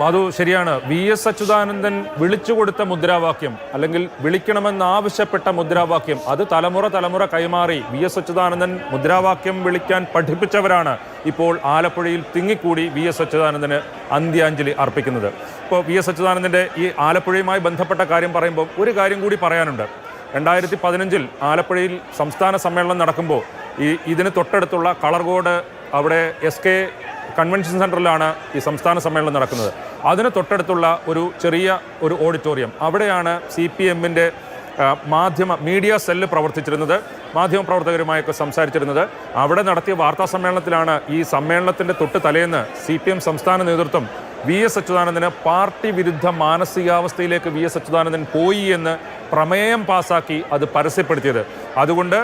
മധു ശരിയാണ്. V S Achuthanandan വിളിച്ചു കൊടുത്ത മുദ്രാവാക്യം അല്ലെങ്കിൽ വിളിക്കണമെന്ന് ആവശ്യപ്പെട്ട മുദ്രാവാക്യം അത് തലമുറ തലമുറ കൈമാറി. വി എസ് അച്യുതാനന്ദൻ മുദ്രാവാക്യം വിളിക്കാൻ പഠിപ്പിച്ചവരാണ് ഇപ്പോൾ ആലപ്പുഴയിൽ തിങ്ങിക്കൂടി വി എസ് അച്യുതാനന്ദന് അന്ത്യാഞ്ജലി അർപ്പിക്കുന്നത്. ഇപ്പോൾ വി എസ് അച്യുതാനന്ദന്റെ ഈ ആലപ്പുഴയുമായി ബന്ധപ്പെട്ട കാര്യം പറയുമ്പോൾ ഒരു കാര്യം കൂടി പറയാനുണ്ട്. രണ്ടായിരത്തി പതിനഞ്ചിൽ ആലപ്പുഴയിൽ സംസ്ഥാന സമ്മേളനം നടക്കുമ്പോൾ ഈ ഇതിന് തൊട്ടടുത്തുള്ള കളർകോട് അവിടെ എസ് കെ കൺവെൻഷൻ സെന്ററിലാണ് ഈ സംസ്ഥാന സമ്മേളനം നടക്കുന്നത്. അതിന് തൊട്ടടുത്തുള്ള ഒരു ചെറിയ ഒരു ഓഡിറ്റോറിയം. അവിടെയാണ് സി പി എമ്മിന്റെ മാധ്യമ മീഡിയ സെല്ല് പ്രവർത്തിച്ചിരുന്നത്. മാധ്യമ പ്രവർത്തകരുമായൊക്കെ സംസാരിച്ചിരുന്നത്. അവിടെ നടത്തിയ വാർത്താ സമ്മേളനത്തിലാണ് ഈ സമ്മേളനത്തിന്റെ തൊട്ട് തലേന്ന് സി പി എം സംസ്ഥാന നേതൃത്വം വി എസ് അച്യുതാനന്ദന് പാർട്ടി വിരുദ്ധ മാനസികാവസ്ഥയിലേക്ക് വി എസ് അച്യുതാനന്ദൻ പോയി എന്ന് പ്രമേയം പാസാക്കി അത് പരസ്യപ്പെടുത്തിയത്. അതുകൊണ്ട്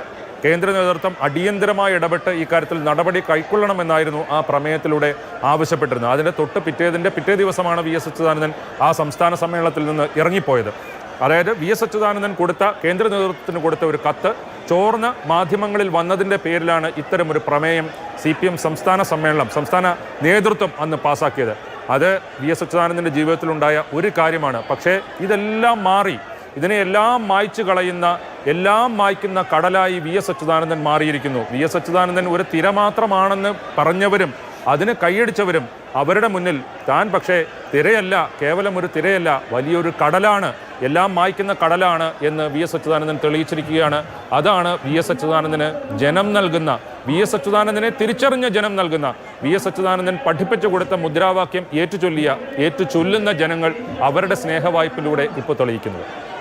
കേന്ദ്ര നേതൃത്വം അടിയന്തരമായി ഇടപെട്ട് ഇക്കാര്യത്തിൽ നടപടി കൈക്കൊള്ളണമെന്നായിരുന്നു ആ പ്രമേയത്തിലൂടെ ആവശ്യപ്പെട്ടിരുന്നത്. അതിന്റെ തൊട്ട് പിറ്റേതിന്റെ പിറ്റേ ദിവസമാണ് വി എസ് അച്യുതാനന്ദൻ ആ സംസ്ഥാന സമ്മേളനത്തിൽ നിന്ന് ഇറങ്ങിപ്പോയത്. അതായത് വി എസ് അച്യുതാനന്ദൻ കൊടുത്ത കേന്ദ്ര നേതൃത്വത്തിന് കൊടുത്ത ഒരു കത്ത് ചോർന്ന് മാധ്യമങ്ങളിൽ വന്നതിന്റെ പേരിലാണ് ഇത്തരം ഒരു പ്രമേയം സി പി എം സംസ്ഥാന സമ്മേളനം സംസ്ഥാന നേതൃത്വം അന്ന് പാസാക്കിയത്. അത് വി എസ് അച്യുതാനന്ദന്റെ ജീവിതത്തിലുണ്ടായ ഒരു കാര്യമാണ്. പക്ഷേ ഇതെല്ലാം മാറി ഇതിനെ എല്ലാം മായ്ച്ചു കളയുന്ന എല്ലാം മായ്ക്കുന്ന കടലായി വി എസ് അച്യുതാനന്ദൻ മാറിയിരിക്കുന്നു. വി എസ് അച്യുതാനന്ദൻ ഒരു തിര മാത്രമാണെന്ന് പറഞ്ഞവരും അതിന് കൈയടിച്ചവരും അവരുടെ മുന്നിൽ താൻ പക്ഷേ തിരയല്ല കേവലം ഒരു തിരയല്ല വലിയൊരു കടലാണ് എല്ലാം മായ്ക്കുന്ന കടലാണ് എന്ന് വി എസ് അച്യുതാനന്ദൻ തെളിയിച്ചിരിക്കുകയാണ്. അതാണ് വി എസ് അച്യുതാനന്ദന് ജനം നൽകുന്ന വി എസ് അച്യുതാനന്ദനെ തിരിച്ചറിഞ്ഞ ജനം നൽകുന്ന വി എസ് അച്യുതാനന്ദൻ പഠിപ്പിച്ചു കൊടുത്ത മുദ്രാവാക്യം ഏറ്റുചൊല്ലിയ ഏറ്റുചൊല്ലുന്ന ജനങ്ങൾ അവരുടെ സ്നേഹവായ്പിലൂടെ ഇപ്പോൾ തെളിയിക്കുന്നത്.